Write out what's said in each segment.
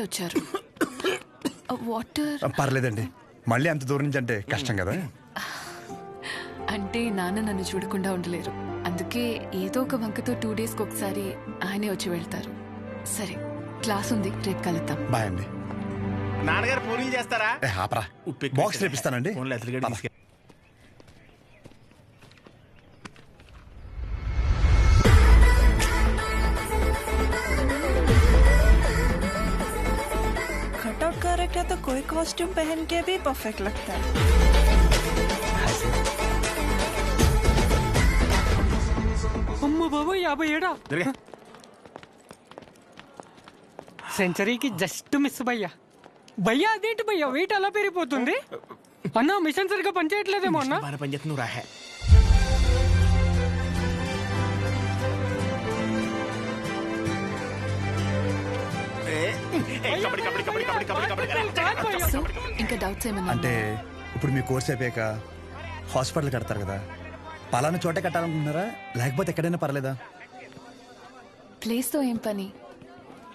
వచ్చారు. వాటర్. పర్లేదండి. మళ్ళీ అంత దూరం నుంచి అంటే కష్టం కదా. అంటే నాన్న నన్ను చూడకుండా ఉండలేరు. అందుకే ఏదో ఒక వంకతో టూ డేస్కి ఒకసారి ఆయనే వచ్చి వెళ్తారు. సరే క్లాస్ ఉంది రేపు కలుద్దాం. బాయ్ అండి. నాన్నగారు పూరీలు చేస్తారా? ఏ, ఆపరా. బాక్స్ రేపిస్తానండి. ఫోన్లో అతలిగడ్డ. తీసుకెళ్ళి कटआउट करेक्ट है तो कोई कॉस्ट्यूम पहन के भी परफेक्ट लगता है అమ్మ బాబోయ్ యాభై ఏడా జరగా. సెంచరీకి జస్ట్ మిస్ భయ్యా భయ్యా అదేంటి భయ్యా వెయిట్ అలా పెరిగిపోతుంది అన్న మిషన్ సరిగ్గా పనిచేయట్లేదేమో అన్న బాగా పని చేస్తుంది రాహే ఏ, ఏ, కబడ్డీ, కబడ్డీ, కబడ్డీ, కబడ్డీ, కబడ్డీ, కబడ్డీ. సో ఇంకా డౌట్స్ ఏమన్నా అంటే ఇప్పుడు మీ కోర్స్ అయిపోయాక హాస్పిటల్ కడతారు కదా. పలానా చోటే కట్టాలనుకుంటున్నారా? లేకపోతే ఎక్కడైనా పర్లేదా? ప్లేస్తో ఏం పని?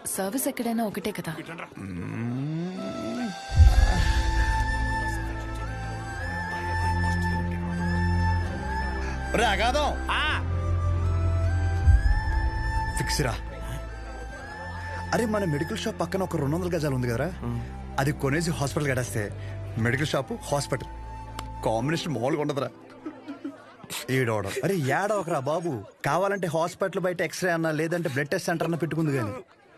సర్వీస్ ఎక్కడైనా ఒకటే కదా. ఫిక్స్ రా. అరే మన మెడికల్ షాప్ పక్కన ఒక రెండు వందల గజాలు ఉంది కదరా. అది కొనేసి హాస్పిటల్ కట్టేస్తే మెడికల్ షాప్ హాస్పిటల్. కాంబినేషన్ మామూలుగా ఉండదురా. ఏడవడం అరే ఏడవకరా బాబు. కావాలంటే హాస్పిటల్ బయట ఎక్స్రే అన్నా లేదంటే బ్లడ్ టెస్ట్ సెంటర్ అన్న పెట్టుకుంది కానీ.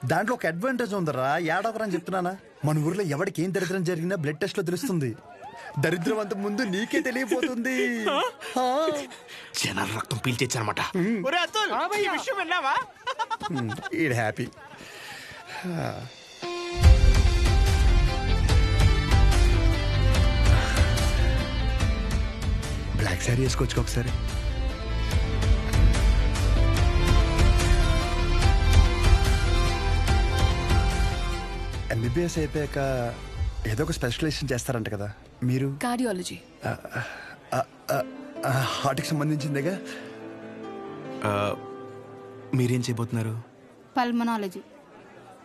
దాంట్లో ఒక అడ్వాంటేజ్ ఉందరా. ఏడవకరా అని చెప్తున్నానా? మన ఊర్లో ఎవరికి ఏం దరిద్రం జరిగినా బ్లడ్ టెస్ట్లో తెలుస్తుంది. దరిద్రం అంత ముందు నీకే తెలియపోతుంది. జనాల రక్తం పీల్చేచ్చనమాట హ్యాపీ. బ్లాక్ శారీ వేసుకోవచ్చు ఒకసారి ఎంబీబీఎస్ అయిపోయాక ఏదో ఒక స్పెషలైజేషన్ చేస్తారంట కదా. మీరు? కార్డియాలజీ హార్ట్కి సంబంధించిందేగా? మీరేం చేయబోతున్నారు? పల్మనాలజీ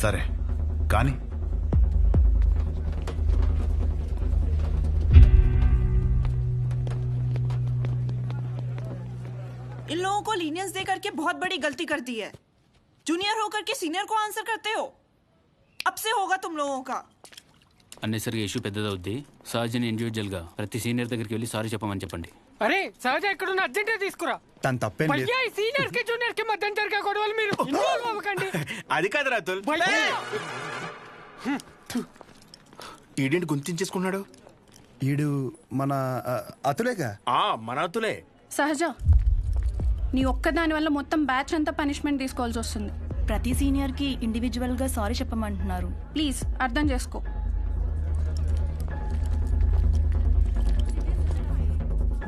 సరే కానీ इन लोगों को लीनियंस दे करके बहुत बड़ी गलती कर दी है जूनियर होकर के सीनियर को आंसर करते हो अब से होगा तुम लोगों का అన్నెసరిగా ఇష్యూ పెద్దదవుద్ది. సహజని ఇండివిజువల్గా ప్రతి సీనియర్ దగ్గరికి వెళ్ళి సారీ చెప్పమని చెప్పండి. అరే సహజ ఎక్కడున్న అర్జెంటే తీసుకురా. తను తప్పేం లేదు. భయ్యా ఈ సీనియర్స్కి జూనియర్స్కి మధ్య జరిగే గొడవలు మీరు ఇన్వాల్వ్ అవ్వకండి. అది కాదు భయ్యా ఈడేంటి గుంతించేసుకున్నాడు? ఈడు మన ఆ, అతులేగా? ఆ మన అతులే. సహజ నీ ఒక్కదాని వల్ల మొత్తం బ్యాచ్ అంతా పనిష్మెంట్ తీసుకోవాల్సి వస్తుంది. ప్రతి సీనియర్కి ఇండివిజువల్గా సారీ చెప్పమంటున్నారు. ప్లీజ్ అర్థం చేసుకో.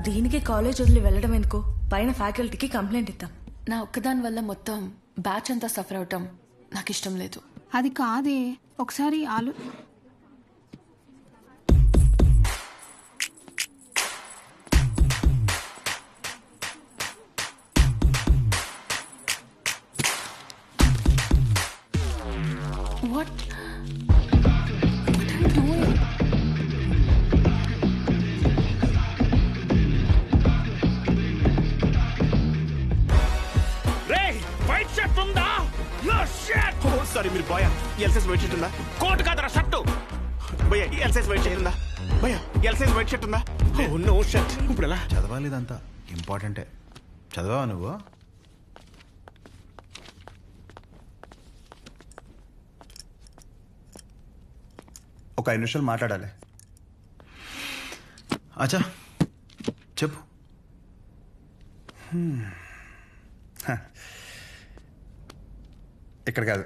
దీనికి కాలేజ్ వదిలి వెళ్ళడం ఎందుకు? పైన ఫ్యాకల్టీకి కంప్లైంట్ ఇద్దాం. నా ఒక్కదాని వల్ల మొత్తం బ్యాచ్ అంతా సఫర్ అవటం నాకు ఇష్టం లేదు. అది కాదే. ఒకసారి ఆలు వాట్ రే సారీ మీరు బాయ్ ఎల్సెస్ వైట్ షర్ట్ ఉందా? కోట్ కాదరా షర్ట్. భయ్య ఎల్సెస్ వైట్ షర్ట్ ఉందా? భయ్య ఎల్సెస్ వైట్ షర్ట్ ఉందా? Oh no shirt. ఇప్పుడు ఎలా చదవాలి ఇదంతా ఇంపార్టెంటే. చదవా నువ్వు? ఒక ఐదు నిమిషాలు మాట్లాడాలి. అచ్చా చెప్పు. ఇక్కడ కాదు.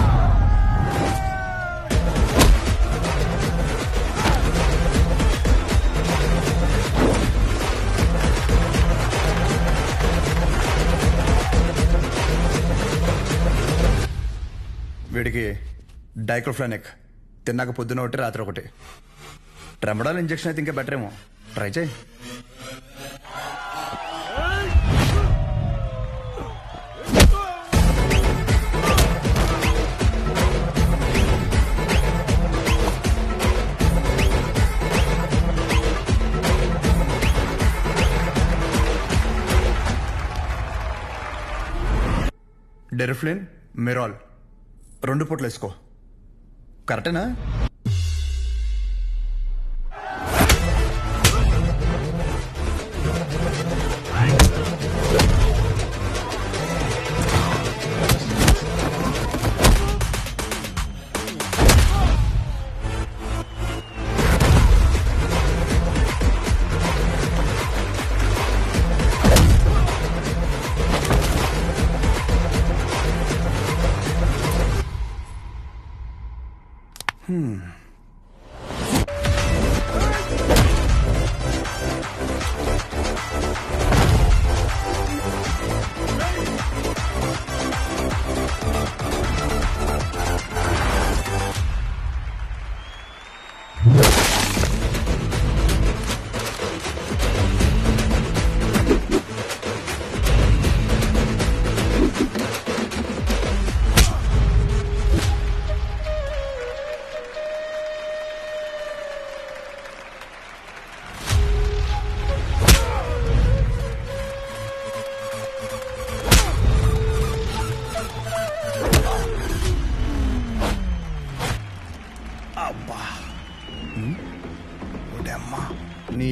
వీడికి డైక్లోఫ్లానిక్ తిన్నాక పొద్దున ఒకటి రాత్రి ఒకటి. ట్రెమడాల్ ఇంజెక్షన్ అయితే ఇంకా బెటర్ ఏమో ట్రై చేయి. డెరిఫ్లిన్ మిరాల్. రెండు పూట్లు వేసుకో. కరెక్టేనా? Hmm.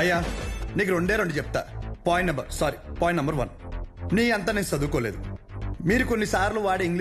భయ్యా నీకు రెండే రెండు చెప్తా. Point number sorry point number one నీ అంతా నేను చదువుకోలేదు. మీరు కొన్నిసార్లు వాడే ఇంగ్లీష్